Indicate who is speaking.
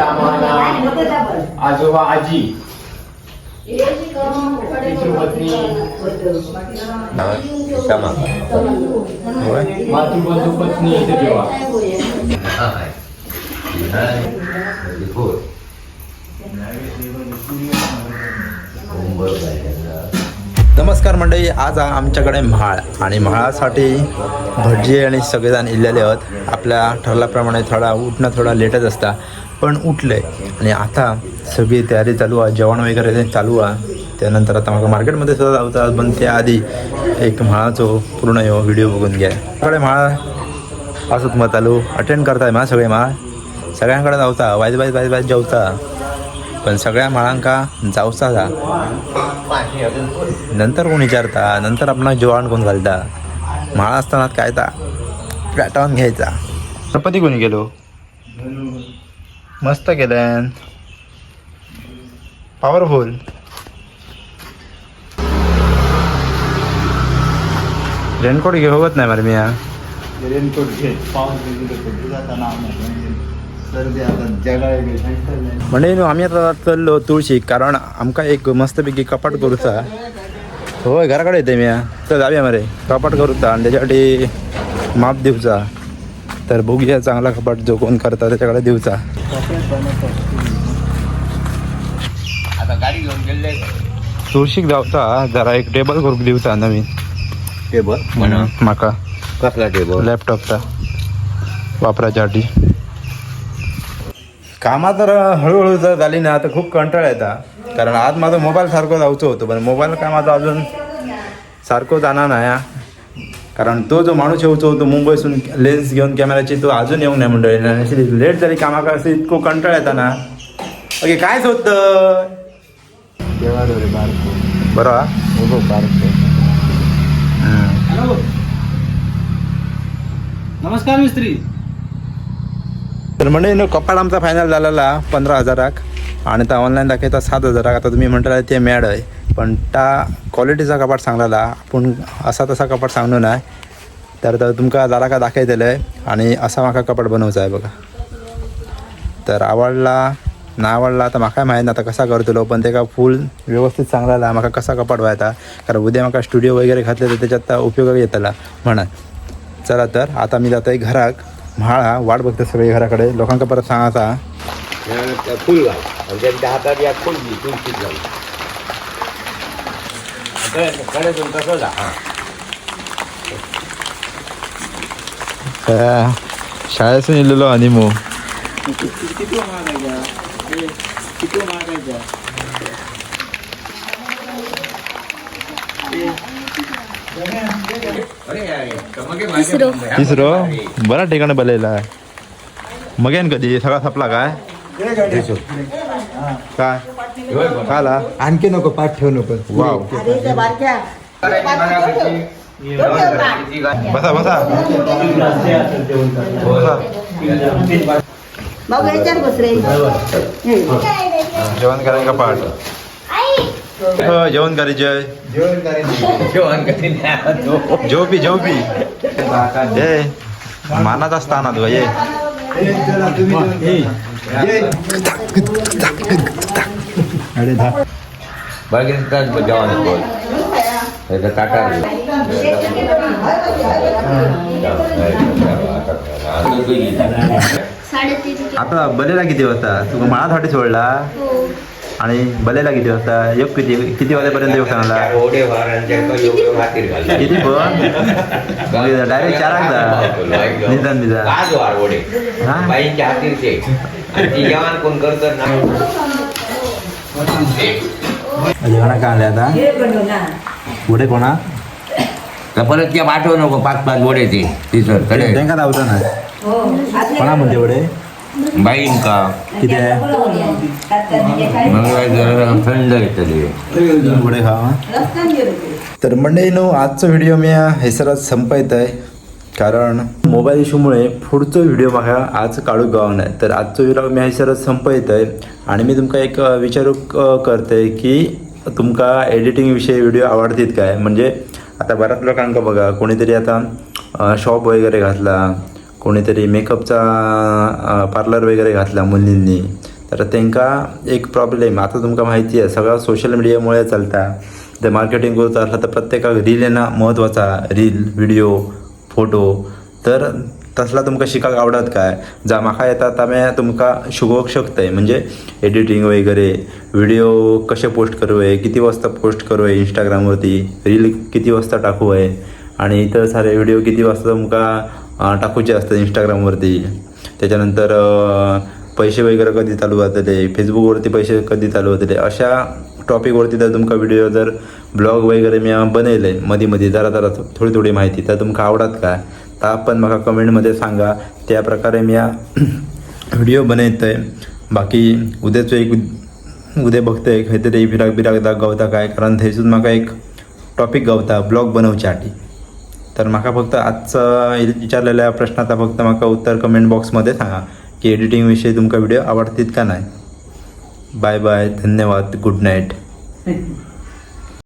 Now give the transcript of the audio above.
Speaker 1: आम्हाला. आजोबा आजी. पत्नी. मातृबंधू पत्नी इथे जेव्हा
Speaker 2: नमस्कार मंडळी आज आमच्याकडे म्हाळ आणि म्हाळासाठी भटजी आणि सगळेजण इल्लेले आहेत. आपल्या ठरल्याप्रमाणे थोडा उठणं थोडा लेटच असता पण उठले. आणि आता सगळी तयारी चालू आहे जेवण वगैरे ते चालू आहे. त्यानंतर आता मला मार्केटमध्ये सुद्धा जाऊतात पण त्याआधी एक म्हाळाचो पूर्ण ह्यो व्हिडिओ बघून घ्या. सगळे म्हाळ असत मग चालू. अटेंड करताय मा सगळे म्हाळ? सगळ्यांकडे जावता वायज वायज वायज वाईज जेवता पण सगळ्या माळांका जावचा जा. नंतर कोण विचारता? नंतर आपण जेवण कोण घालता. माळा असताना काय ता? पेटावून घ्यायचा. गणपती कोणी गेलो. मस्त केल्यान. पॉवरफुल रेनकोट घेवत नाही मरे मी या
Speaker 3: रेनकोट घे पाऊस
Speaker 2: म्हणजे आम्ही आता चललो तुळशीक कारण आमकां एक मस्तपैकी कपाट करूचा. होय घरा कडेन येते मी. तर जाऊया मरे. कपाट करूचा आणि त्याच्यासाठी माप दिवचा तर बघूया चांगला कपाट जो कोण करता त्याच्याकडे दिवचा
Speaker 4: आता गाडी घेऊन गेले.
Speaker 2: तुळशीक जावचा जरा एक टेबल करूक दिवचा नवीन.
Speaker 4: टेबल म्हणा.
Speaker 2: म्हाका
Speaker 4: कसला टेबल
Speaker 2: लॅपटॉपचा वापराच्यासाठी कामात तर हळूहळू जर झाली ना तर खूप कंटाळा येता. कारण आज माझा मोबाईल सारखो जाऊचो होतो पण मोबाईल काय माझा अजून सारखो जाणार नाही. कारण तो जो माणूस येऊचो होतो मुंबईसून लेन्स घेऊन कॅमेराची तो अजून येऊन नाही मंडळी. लेट झाली कामाका असं इतकं कंटाळा येता ना. ओके काय होत बरं हा?
Speaker 3: हो.
Speaker 1: नमस्कार मिस्त्री.
Speaker 2: तर म्हणजे कपाड कपाट आमचा फायनल झालेला पंधरा हजाराक. आणि आता ऑनलाईन दाखयता सात हजाराक. आता तुम्ही म्हणता ते मॅड आहे. पण त्या क्वालिटीचा कपाट सांगलेला. आपण असा तसा कपाट सांगलो नाही. तर तर तुमका जरा का दाखयतले आहे आणि असा म्हाका कपाट बनवचा आहे बघा. तर आवडला ना आवडला तर म्हाका माहीत ना आता कसा करतलो. पण ते का फुल व्यवस्थित सांगलेला. म्हाका कसा कपाट व्हायचा. कारण उद्या म्हाका स्टुडिओ वगैरे घातले तर त्याच्यात उपयोग येतला. म्हणा. चला तर आता मी जातोय घराक म्हाळा वाट बघते सगळे घराकडे. लोकांका परत सांगायचा
Speaker 4: फुल घाल आणि त्यांच्या हातात या फुल तुळशीत घाल तसं जा हा.
Speaker 2: शाळेतून इलेलो आणि मग
Speaker 1: किती मागायच्या? किती मागायच्या?
Speaker 4: अरे अरे, मगे माझ्या मुंबई-
Speaker 2: तिसरो. बरा ठिकाणी बलेला आहे. मगेन कधी सगळा संपला काय? काय? काला?
Speaker 3: आणखी नको पाठ ठेवू नको.
Speaker 2: वाव. बसा बसा. बसा. जेवण करायचं का पाठ? जेवण
Speaker 3: जेवण करायचं
Speaker 4: जेवण नाही आणत तो.
Speaker 2: जेवपी जेवपी ए मानाचा स्थान आहे ये
Speaker 3: जेवण करा. अरे धा
Speaker 4: तर जेवण बोल हे.
Speaker 2: आता बलेला किती वाजता तुका माळासाठी सोडला आणि बलेला किती वाजता एक किती किती वाजेपर्यंत येऊ सांगला. किती? पण? डायरेक्ट चाराक जा निदान निदान. हा?
Speaker 4: ती. जेवण कोण करत ना?
Speaker 2: जेवणा काय आले आता. पुढे कोणा?
Speaker 4: तर परत त्या पाठवू नको पाच पाच ओढे ते. तिसरकडे.
Speaker 2: त्यांका धावता ना. कोणा म्हणते पुढे
Speaker 4: बाईन का?
Speaker 2: किती आहे?
Speaker 4: मग जरा थंड येतली
Speaker 2: पुढे खा तर मंडळी नो आजचा व्हिडिओ मी हैसरात संपयत आहे. कारण मोबाईल इशूमुळे पुढचो व्हिडिओ म्हाका आज काढूक गाव नाही. तर आजचो व्हिडिओ मी हैसरात संपयत आहे. आणि मी तुमका एक अ, करते की तुमका एडिटिंग विषयी व्हिडिओ आवडतील काय? म्हणजे आता बऱ्याच लोकांका बघा कोणीतरी आता शॉप वगैरे घातला कोणीतरी मेकअपचा पार्लर वगैरे घातला मुलींनी. तर तांकां एक प्रॉब्लेम आता तुमकां माहिती आहे सगळं सोशल मीडियामुळे चलता. ते मार्केटिंग करूचा असला तर प्रत्येकाक रील येणं महत्त्वाचा रील व्हिडिओ फोटो तर तसला तुमकां शिकाक आवडत काय? जा म्हाका येता तामे तुमकां शिकोवंक शकतय. म्हणजे एडिटिंग वगैरे व्हिडिओ कसे पोस्ट करू आहे किती वाजता पोस्ट करू आहे इंस्टाग्रामवरती रील किती वाजता टाकू आहे आणि इतर सारे व्हिडिओ किती वाजता तुमकां टाकूचे असतात इंस्टाग्रामवरती त्याच्यानंतर पैसे वगैरे कधी चालू जातले फेसबुकवरती पैसे कधी चालू होतले अशा टॉपिकवरती जर तुमका व्हिडिओ जर ब्लॉग वगैरे मी बनयले मधी मधी जरा जरा थोडी थोडी माहिती तर तुमका आवडत काय तर पण म्हाका कमेंटमध्ये सांगा. त्या प्रकारे मी व्हिडिओ बनयतोय बाकी उद्याचं एक उद्या बघतोय काहीतरी बिराक बिराक दाग गावता काय कारण थंयसून म्हाका एक टॉपिक गावता ब्लॉग बनवच्यासाठी तर म्हाका फक्त आजचं विचारलेल्या प्रश्नाचा फक्त म्हाका उत्तर कमेंट बॉक्समध्ये सांगा. की एडिटिंग विषयी तुमका व्हिडिओ आवडतीत का नाही? बाय बाय धन्यवाद गुड नाईट